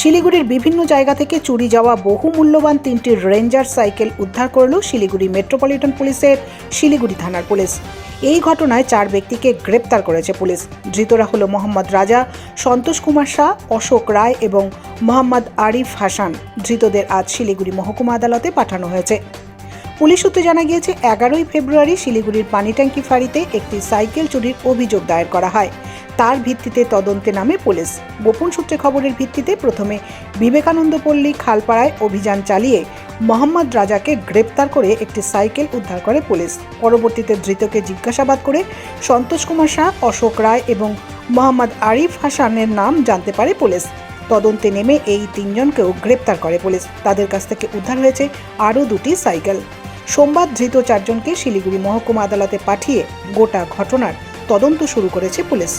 শিলিগুড়ির বিভিন্ন জায়গা থেকে চুরি যাওয়া বহু মূল্যবান তিনটি রেঞ্জার সাইকেল উদ্ধার করল শিলিগুড়ি মেট্রোপলিটন পুলিশের শিলিগুড়ি থানার পুলিশ। এই ঘটনায় চার ব্যক্তিকে গ্রেপ্তার করেছে পুলিশ। ধৃতরা হল মোহাম্মদ রাজা, সন্তোষ কুমার শাহ, অশোক রায় এবং মোহাম্মদ আরিফ হাসান। ধৃতদের আজ শিলিগুড়ি মহকুমা আদালতে পাঠানো হয়েছে। পুলিশ সূত্রে জানা গিয়েছে, এগারোই ফেব্রুয়ারি শিলিগুড়ির পানিট্যাঙ্কি ফাঁড়িতে একটি সাইকেল চুরির অভিযোগ দায়ের করা হয়। তার ভিত্তিতে তদন্তে নামে পুলিশ। গোপন সূত্রে খবরের ভিত্তিতে প্রথমে বিবেকানন্দ পল্লী খালপাড়ায় অভিযান চালিয়ে মোহাম্মদ রাজাকে গ্রেপ্তার করে একটি সাইকেল উদ্ধার করে পুলিশ। পরবর্তীতে ধৃতকে জিজ্ঞাসাবাদ করে সন্তোষ কুমার শাহ, অশোক রায় এবং মোহাম্মদ আরিফ হাসানের নাম জানতে পারে পুলিশ। তদন্তে নেমে এই তিনজনকেও গ্রেপ্তার করে পুলিশ। তাদের কাছ থেকে উদ্ধার হয়েছে আরও দুটি সাইকেল। সোমবার ধৃত চারজনকে শিলিগুড়ি মহকুমা আদালতে পাঠিয়ে গোটা ঘটনার তদন্ত শুরু করেছে পুলিশ।